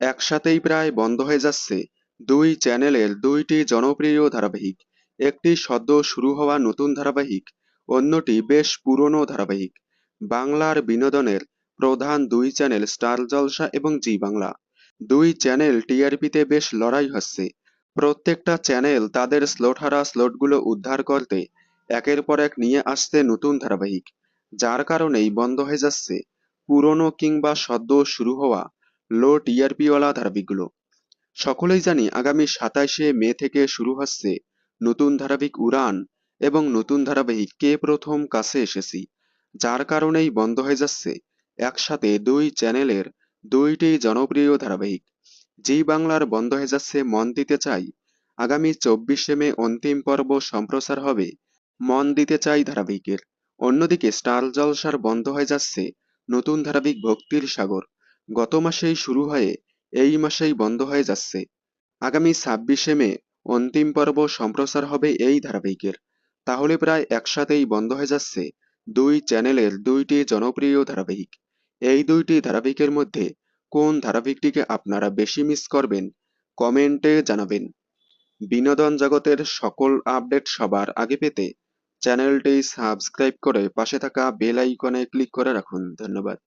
একসাথেই প্রায় বন্ধ হয়ে যাচ্ছে। দুই চ্যানেলের দুইটি জনপ্রিয় ধারাবাহিক। একটি সদ্য শুরু হওয়া নতুন ধারাবাহিক, অন্যটি বেশ পুরনো ধারাবাহিক। বাংলার বিনোদনের প্রধান দুই চ্যানেল স্টার জলসা এবং জি বাংলা। দুই চ্যানেল টিআরপিতে বেশ লড়াই হচ্ছে। প্রত্যেকটা চ্যানেল তাদের স্লোট-হারা স্লটগুলো উদ্ধার করতে একের পর এক নিয়ে আসছে নতুন ধারাবাহিক, যার কারণেই বন্ধ হয়ে যাচ্ছে। পুরনো কিংবা সদ্য শুরু হওয়া লো টিআরপিওয়ালা ধারাবাহিকগুলো সকলেই জানি আগামী সাতাইশে মে থেকে শুরু হচ্ছে নতুন ধারাবাহিক উড়ান এবং নতুন ধারাবাহিক কে প্রথম কাছে এসেছি, যার কারণেই বন্ধ হয়ে যাচ্ছে একসাথে দুই চ্যানেলের দুইটি জনপ্রিয় ধারাবাহিক। জি বাংলার বন্ধ হয়ে যাচ্ছে মন দিতে চাই, আগামী চব্বিশে মে অন্তিম পর্ব সম্প্রচার হবে মন দিতে চাই ধারাবাহিকের। অন্যদিকে স্টার জলসার বন্ধ হয়ে যাচ্ছে নতুন ধারাবাহিক ভক্তির সাগর। গত মাসেই শুরু হয়ে এই মাসেই বন্ধ হয়ে যাচ্ছে। আগামী ছাব্বিশে মে অন্তিম পর্ব সম্প্রচার হবে এই ধারাবাহিকের। তাহলে প্রায় একসাথেই বন্ধ হয়ে যাচ্ছে দুই চ্যানেলের দুইটি জনপ্রিয় ধারাবাহিক। এই দুইটি ধারাবাহিকের মধ্যে কোন ধারাবাহিকটিকে আপনারা বেশি মিস করবেন, কমেন্টে জানাবেন। বিনোদন জগতের সকল আপডেট সবার আগে পেতে চ্যানেলটি সাবস্ক্রাইব করে পাশে থাকা বেল আইকনে ক্লিক করে রাখুন। ধন্যবাদ।